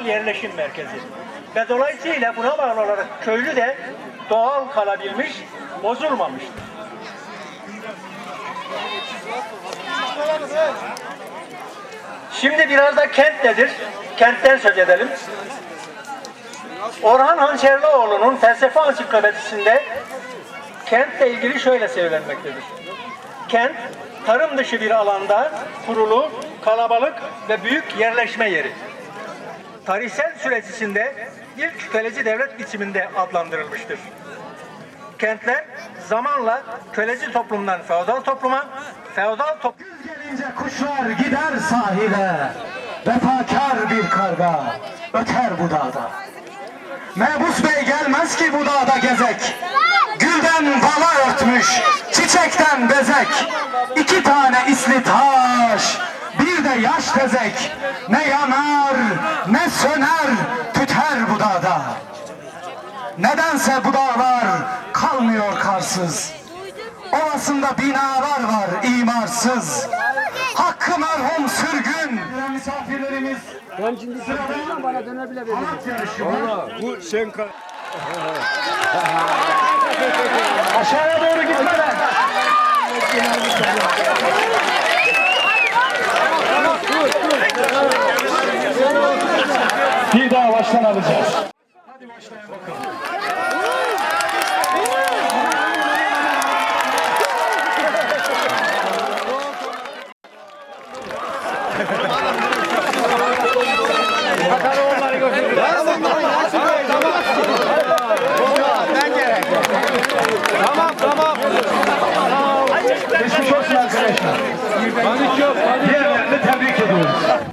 doğal yerleşim merkezi. Ve dolayısıyla buna bağlı olarak köylü de doğal kalabilmiş, bozulmamıştır. Şimdi biraz da kent nedir? Kentten söz edelim. Orhan Hançerlioğlu'nun felsefe ansiklopedisinde kentle ilgili şöyle söylenmektedir. Kent, tarım dışı bir alanda kurulu, kalabalık ve büyük yerleşme yeri. Tarihsel süreçsinde ilk köleci devlet biçiminde adlandırılmıştır. Kentler zamanla köleci toplumdan feodal topluma, feodal toplum Gelince kuşlar gider sahile Vefakar bir karga öter bu dağda. Mebus Bey gelmez ki bu dağda gezek. Gülden bala örtmüş çiçekten bezek. İki tane isli taş de yaş tezek Ne yanar ne söner tüter bu dağda Nedense bu dağlar kalmıyor karsız Ovasında binalar var imarsız. Hakkı merhum sürgün. Misafirlerimiz Ben şimdi sırada bana döner bile verir. Bu Şenka. aşağıya doğru gitmeden. Bir daha baştan alacağız. Hadi başlayalım bakalım. Geçmiş olsun arkadaşlar. Panik yok. Diğerlerini tebrik ediyoruz.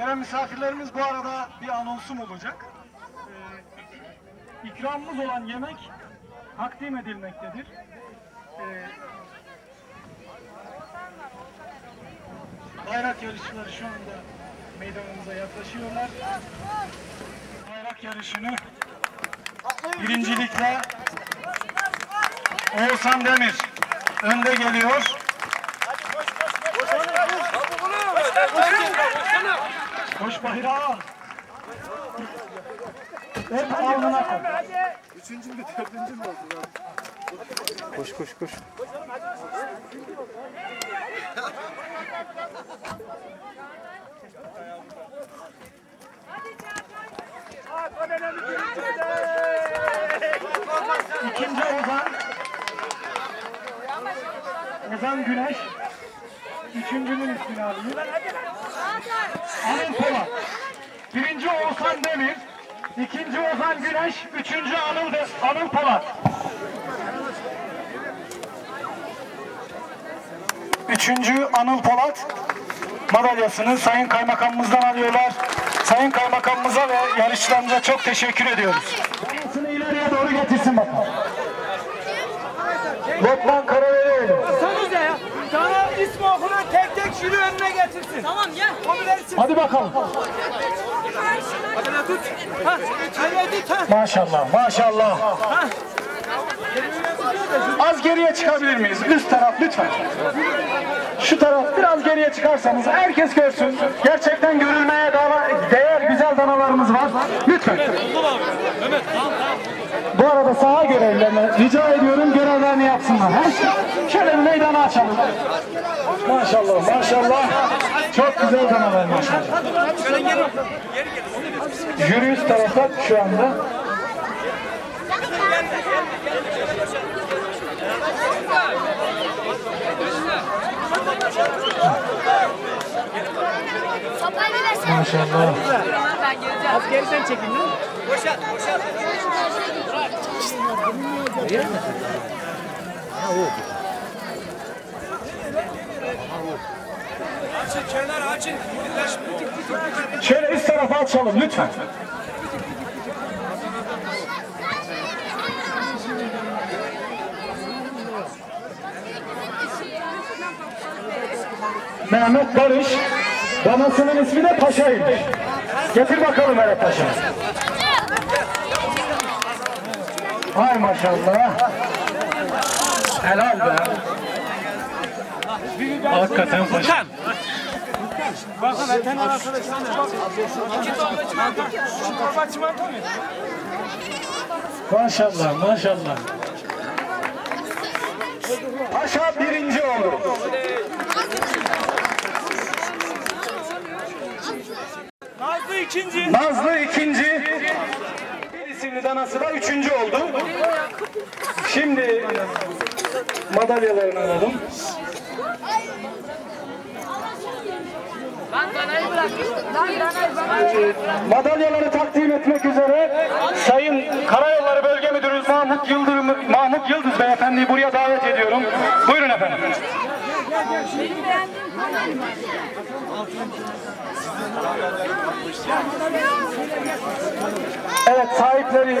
Muhterem misafirlerimiz bu arada bir anonsum olacak. Ee, ikramımız olan yemek takdim edilmektedir. Ee, bayrak yarışçıları şu anda meydanımıza yaklaşıyorlar. Bayrak yarışını birincilikle Oğuzhan Demir önde geliyor. Koş bayrağı. Hep alnına koy. Koş koş koş. İkinci Ozan. Ozan Güneş. Üçüncünün ismini alayım. Anıl Polat. Birinci Oğuzhan Demir. İkinci Ozan Güneş. Üçüncü Anıl, De- Anıl Polat. Üçüncü Anıl Polat madalyasını Sayın Kaymakamımızdan alıyorlar. Sayın Kaymakamımıza ve yarışçılarımıza çok teşekkür ediyoruz. Madalyasını ileriye doğru getirsin bakalım. Lokman Karavelioğlu. Sanız ya. Sana ismi okunu tek şunu önüne getirsin. Tamam gel. Versin. Hadi bakalım. Hadi lan tut. Ha. Hadi tut ha. Maşallah, maşallah. Az geriye çıkabilir miyiz? Üst taraf lütfen. Şu taraf biraz geriye çıkarsanız herkes görsün. Gerçekten görülmeye değer güzel danalarımız var. Lütfen. Bu arada saha görevlilerine rica ediyorum görevlerini yapsınlar. Her şey. Şöyle bir meydanı açalım. Maşallah, maşallah. Çok güzel danalar maşallah. Üst tarafta şu anda. Maşallah. Az geriden çekin lan. Şöyle üst tarafa açalım lütfen. Mehmet Barış, danasının ismi de Paşa'ymış. Getir bakalım Mehmet Paşa. Hay maşallah. Helal be. Hakikaten paşa. Bakın arkadaşlar. İki torba çimento. Şu torba çimento mu? Maşallah maşallah. Paşa birinci oldu. Nazlı ikinci. Nazlı ikinci. Danası da üçüncü oldu. Şimdi madalyalarını alalım. Madalyaları takdim etmek üzere Sayın Karayolları Bölge Müdürü Mahmut Yıldırım Mahmut Yıldız Beyefendi'yi buraya davet ediyorum. Buyurun efendim. Evet sahipleri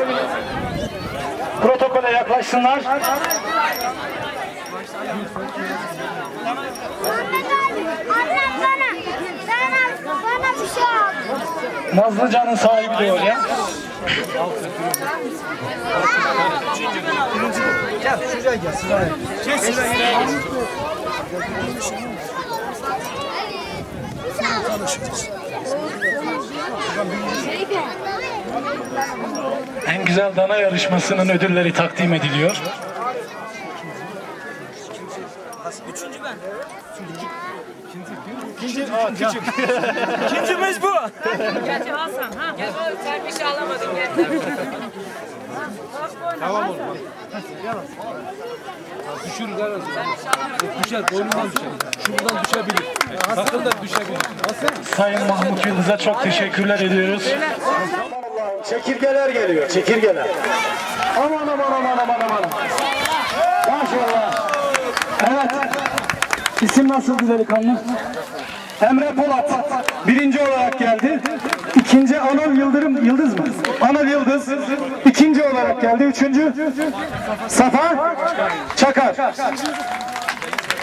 protokole yaklaşsınlar. Annem bana, bana, bana bir şey al. Nazlıcan'ın sahibi En güzel dana yarışmasının ödülleri takdim ediliyor. İkincimiz bu. Gerçi Hasan ha. Gel oğlum sen bir şey alamadın gel. Düşürür arası. Düşer, boynundan düşer. Şuradan düşebilir. Sakın da düşebilir. Sayın Mahmut Yıldız'a çok teşekkürler ediyoruz. Çekirgeler geliyor, çekirgeler. Aman aman aman aman aman. Maşallah. Evet. İsim nasıldı delikanlı? Emre Polat birinci olarak geldi. İkinci Anıl Yıldırım Yıldız mı? Anıl Yıldız ikinci olarak geldi. Üçüncü Safa Çakar.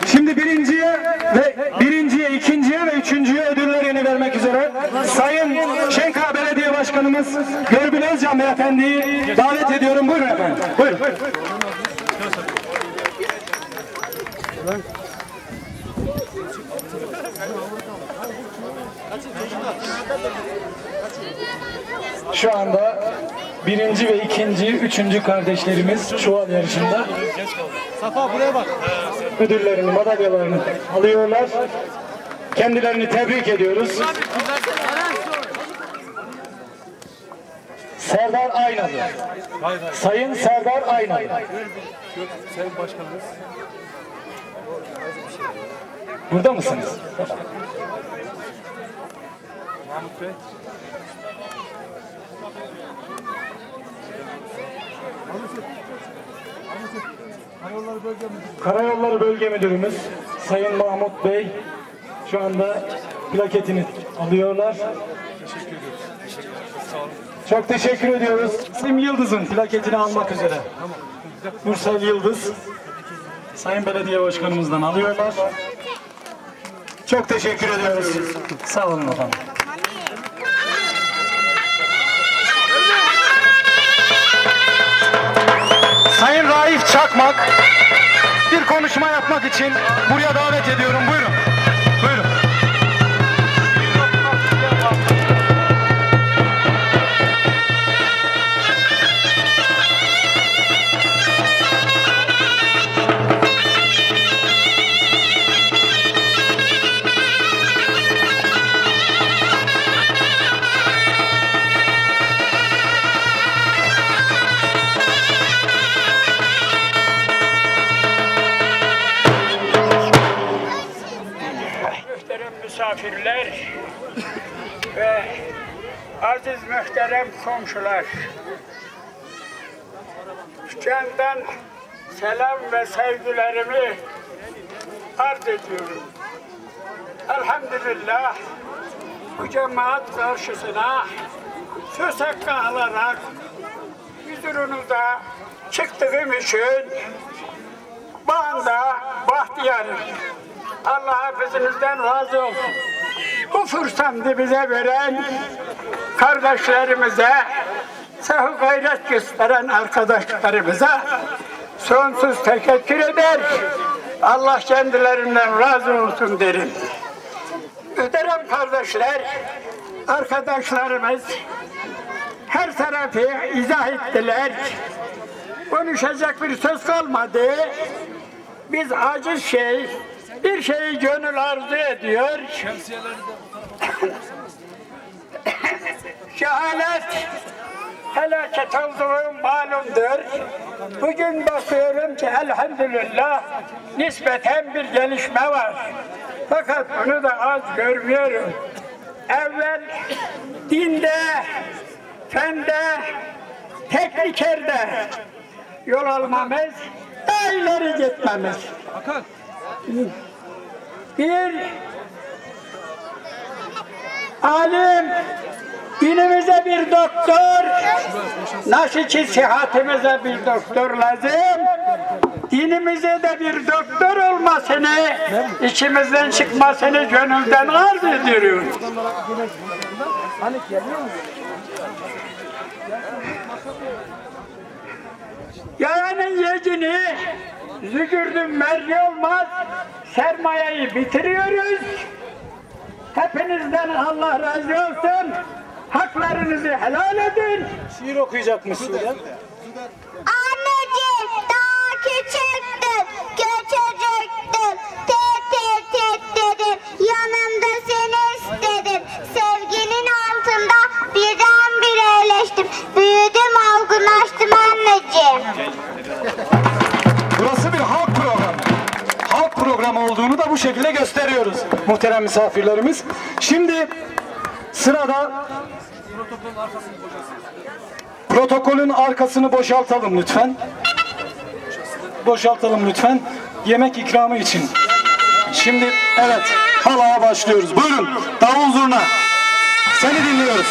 Şimdi birinciye ve birinciye, ikinciye ve üçüncüye ödüllerini vermek üzere Sayın Şenka Belediye Başkanımız Görgün Özcan Beyefendi'yi davet ediyorum. Buyurun efendim. Buyurun. Şu anda birinci ve ikinci, üçüncü kardeşlerimiz çuval yarışında Safa buraya bak. ödüllerini, madalyalarını alıyorlar. Kendilerini tebrik ediyoruz. Serdar Aynalı. Sayın Serdar Aynalı. Sayın Başkanımız. Burada mısınız? Mahmut Bey. Karayolları Bölge Müdürü. Karayolları Bölge Müdürümüz Sayın Mahmut Bey şu anda plaketini alıyorlar. Çok teşekkür ediyoruz. Sim Yıldız'ın plaketini almak üzere. Nursel Yıldız Sayın Belediye Başkanımızdan alıyorlar. Çok teşekkür ediyoruz. Sağ olun efendim. Çakmak bir konuşma yapmak için buraya davet ediyorum. Buyurun. Muhterem komşular. Kendden selam ve sevgilerimi arz ediyorum. Elhamdülillah bu cemaat karşısına söz hakkı alarak huzurunuzda çıktığım için bu anda bahtiyarım. Allah hepinizden razı olsun. Bu fırsatı bize veren kardeşlerimize sahu gayret gösteren arkadaşlarımıza sonsuz teşekkür eder. Allah kendilerinden razı olsun derim. Muhterem kardeşler, arkadaşlarımız her tarafı izah ettiler. Konuşacak bir söz kalmadı. Biz aciz şey, bir şeyi gönül arzu ediyor. Cehalet felaket olduğu malumdur. Bugün bakıyorum ki elhamdülillah nispeten bir gelişme var. Fakat bunu da az görmüyorum. Evvel dinde, fende, teknikerde yol almamız, ileri gitmemiz. Bir alim, dinimize bir doktor, nasıl ki sıhhatimize bir doktor lazım, dinimize de bir doktor olmasını, içimizden çıkmasını gönülden arz ediyorum. Yayanın yecini zügürdün merli olmaz. Sermayeyi bitiriyoruz. Hepinizden Allah razı olsun. Haklarınızı helal edin. Şiir okuyacakmış Sude. Anneciğim daha. Tet tet tet dedin, yanımda seni istedim. Sevginin altında birdenbire iyileştim. Büyüdüm, olgunlaştım anneciğim. Burası bir halk programı. Halk programı olduğunu da bu şekilde gösteriyoruz muhterem misafirlerimiz. Şimdi sırada protokolün arkasını boşaltalım lütfen. Boşaltalım lütfen. Yemek ikramı için. Şimdi evet halaya başlıyoruz. Buyurun davul zurna. Seni dinliyoruz.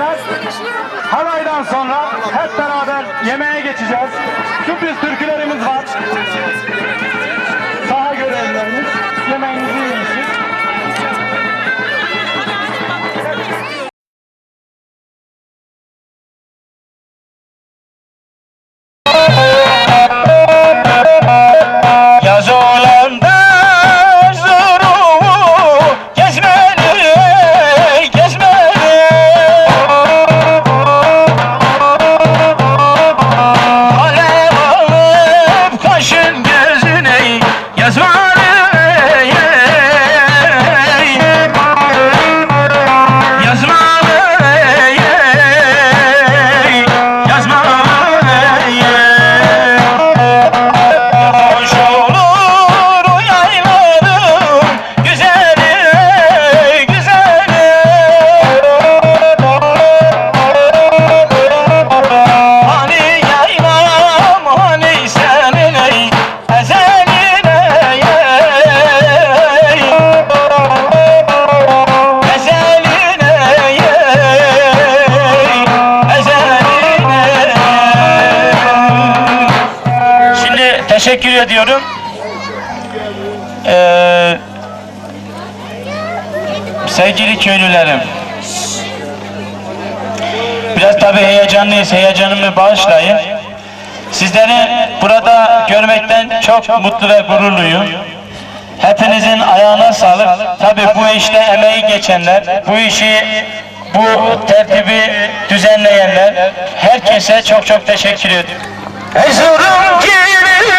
Yesinler. Halaydan sonra hep beraber yemeğe geçeceğiz. Sürpriz türkülerimiz var. Teşekkür ediyorum. Ee, sevgili köylülerim. Biraz tabii heyecanlıyız. Heyecanımı bağışlayın. Sizleri burada görmekten çok mutlu ve gururluyum. Hepinizin ayağına sağlık. Tabii bu işte emeği geçenler, bu işi, bu tertibi düzenleyenler, herkese çok çok teşekkür ediyorum. Erzurum gelinim